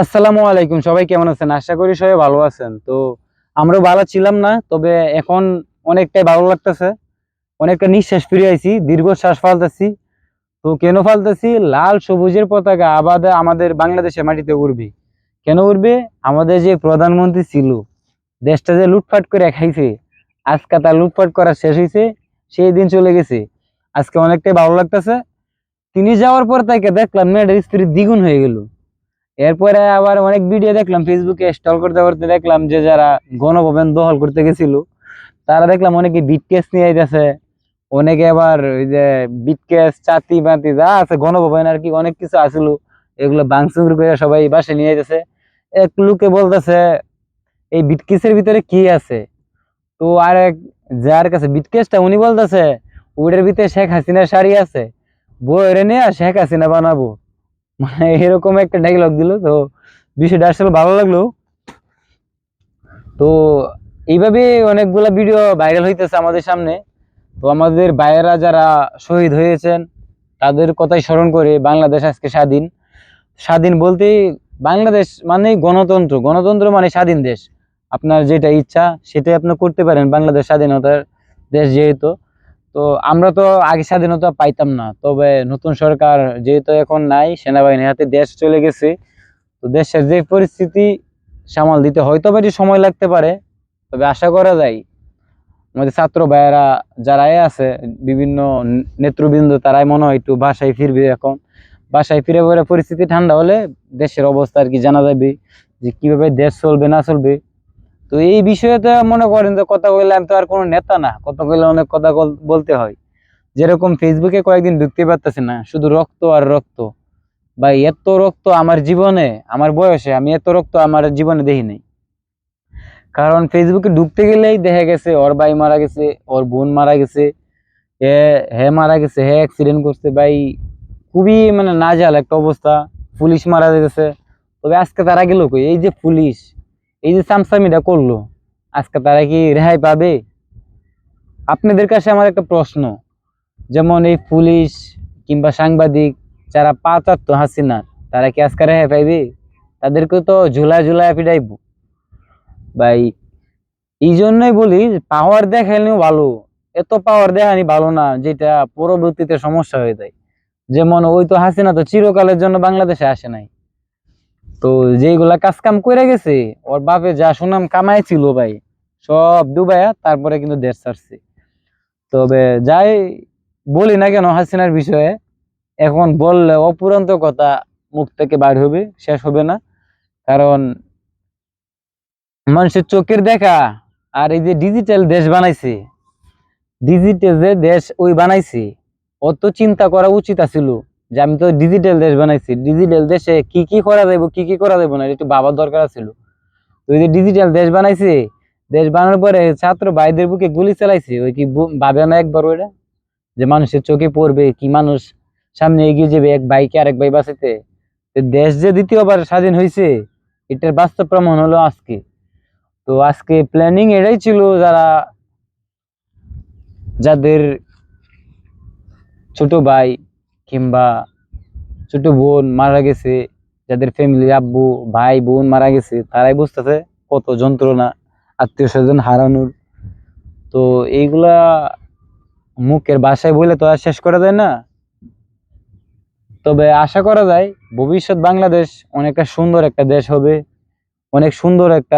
আসসালামু আলাইকুম, সবাই কেমন আছেন? আশা করি সবাই ভালো আছেন। তো আমরাও ভালো ছিলাম না, তবে এখন অনেকটাই ভালো লাগতেছে। অনেকটা নিঃশ্বাস ফিরে আইছি, দীর্ঘ শ্বাস ফালতেছি। তো কেন ফালতেছি? লাল সবুজের পতাকা আবাদ আমাদের বাংলাদেশের মাটিতে উঠবে কেন উঠবে আমাদের যে প্রধানমন্ত্রী ছিল, দেশটা যে লুটপাট করে খাইছে, আজকে তার লুটপাট করা শেষ হয়েছে সেই দিন চলে গেছে। আজকে অনেকটাই ভালো লাগতেছে। তিনি যাওয়ার পর তাকে দেখলাম, মেয়েটার স্ত্রী দ্বিগুণ হয়ে গেল। এরপরে আবার অনেক ভিডিও দেখলাম ফেসবুকে স্টল করতে করতে দেখলাম যে যারা গণভবন দখল করতে গেছিল, তারা দেখলাম অনেকে বিট কেস নিয়ে আইতেছে, অনেকে আবার ওই যে বিট কেস চাতি বাতি যা আছে, গণভবন আর কি অনেক কিছু আছিল, এগুলো বাংসুর করে সবাই বাসে নিয়ে যাচ্ছে এক লোকে বলতেছে, এই বিটকেসের ভিতরে কি আছে? তো আর এক যার কাছে বিটকেসটা উনি বলতেছে, ওইটার ভিতরে শেখ হাসিনার শাড়ি আছে বইরে নিয়ে শেখ হাসিনা বানাবো। মানে এরকম একটা ডায়লগ দিল, তো বিষয়টা আসলে ভালো লাগল। তো এইভাবে অনেকগুলো ভিডিও ভাইরাল হইতেছে আমাদের সামনে। তো আমাদের ভাইয়েরা যারা শহীদ হয়েছেন, তাদের কথাই স্মরণ করে বাংলাদেশ আজকে স্বাধীন। স্বাধীন বলতে বাংলাদেশ মানে গণতন্ত্র। গণতন্ত্র মানে স্বাধীন দেশ। আপনার যেটা ইচ্ছা, সেটাই আপনি করতে পারেন বাংলাদেশ স্বাধীনতার দেশ যেহেতু। তো আমরা তো আগে স্বাধীনতা পাইতাম না, তবে নতুন সরকার যেহেতু এখন নাই, সেনাবাহিনীর হাতে দেশ চলে গেছে, তো দেশের যে পরিস্থিতি সামাল দিতে হয়তো বা সময় লাগতে পারে, তবে আশা করা যায় আমাদের ছাত্র ভাইয়েরা যারাই আছে, বিভিন্ন নেতৃবৃন্দ তারাই মনে হয় একটু বাসায় ফিরবে এখন। বাসায় ফিরে পরে পরিস্থিতি ঠান্ডা হলে দেশের অবস্থা আর কি জানা যাবে, যে কীভাবে দেশ চলবে না চলবে। তো এই বিষয়ে তো মনে করেন যে কথা বললে আমি তো আর কোনো নেতা না, কথা বললে অনেক কথা বল- বলতে হয়। যেরকম ফেসবুকে কয়েকদিন ঢুকতে পারতেছি না, শুধু রক্ত আর রক্ত। বা এত রক্ত আমার জীবনে, আমার বয়সে আমি এত রক্ত আমার জীবনে দেখি নাই। কারণ ফেসবুকে ঢুকতে গেলেই দেখা গেছে, ওর ভাই মারা গেছে, ওর বোন মারা গেছে, এ, হে মারা গেছে, হে অ্যাক্সিডেন্ট করছে। ভাই, খুবই মানে নাজাল একটা অবস্থা, পুলিশ মারা গেছে তবে আজকে তারা গেল এই যে পুলিশ এই যে সামসামিটা করল, আজকে তারা কি রেহাই পাবে? আপনাদের কাছে আমার একটা প্রশ্ন, যেমন এই পুলিশ কিংবা সাংবাদিক যারা পাচাত্ত হাসিনা, তারা কি আজকে রেহাই পাইবে? তাদেরকে তো ঝুলা ঝুলা পিটাইব ভাই এই জন্যই বলি পাওয়ার দেখালেও ভালো। এত পাওয়ার দেখানি ভালো না, যেটা পরবর্তীতে সমস্যা হয়ে যায়। যেমন ওই তো হাসিনা তো চিরকালের জন্য বাংলাদেশে আসে নাই। তো যেগুলা কাজ কাম করে গেছে, ওর বাপে যা সুনাম কামাইছিল ভাই, সব ডুবাইয়া তারপরে কিন্তু দেশ ছাড়ছে। তবে যাই বলি না কেন হাসিনার বিষয়ে, এখন বললে অপুরন্ত কথা মুখ থেকে বার হবে, শেষ হবে না। কারণ মানুষের চোখের দেখা আর এই যে ডিজিটাল দেশ বানাইছে ডিজিটাল যে দেশ ওই বানাইছে, অত চিন্তা করা উচিত আছিল। যে আমি তো ডিজিটাল দেশ বানাইছি ডিজিটাল দেশে কি কি করা যাইব, কি কি করা যাইব না একটু বাবার দরকার ছিল তো যে ডিজিটাল দেশ বানাইছে, দেশ বানানোর পরে ছাত্র ভাইদের বুকে গুলি চালাইছে, ওই কি ভাবে না একবার ওইটা? যে মানুষের চোখে পড়বে, কি মানুষ সামনে এগিয়ে যাবে, এক ভাইকে আরেক ভাই বাঁচাতে দেশ যে দ্বিতীয়বার স্বাধীন হয়েছে এটার বাস্তব প্রমাণ হলো আজকে। তো আজকে প্ল্যানিং এটাই ছিল যারা যাদের ছোট ভাই কিংবা ছোট বোন মারা গেছে, যাদের ফ্যামিলি আব্বু, ভাই, বোন মারা গেছে, তারাই বুঝতেছে কত যন্ত্রণা আত্মীয় স্বজন হারানোর। তো এইগুলা মুখের বাসায় বলে তো আর শেষ করা যায় না। তবে আশা করা যায় ভবিষ্যৎ বাংলাদেশ অনেকটা সুন্দর একটা দেশ হবে, অনেক সুন্দর একটা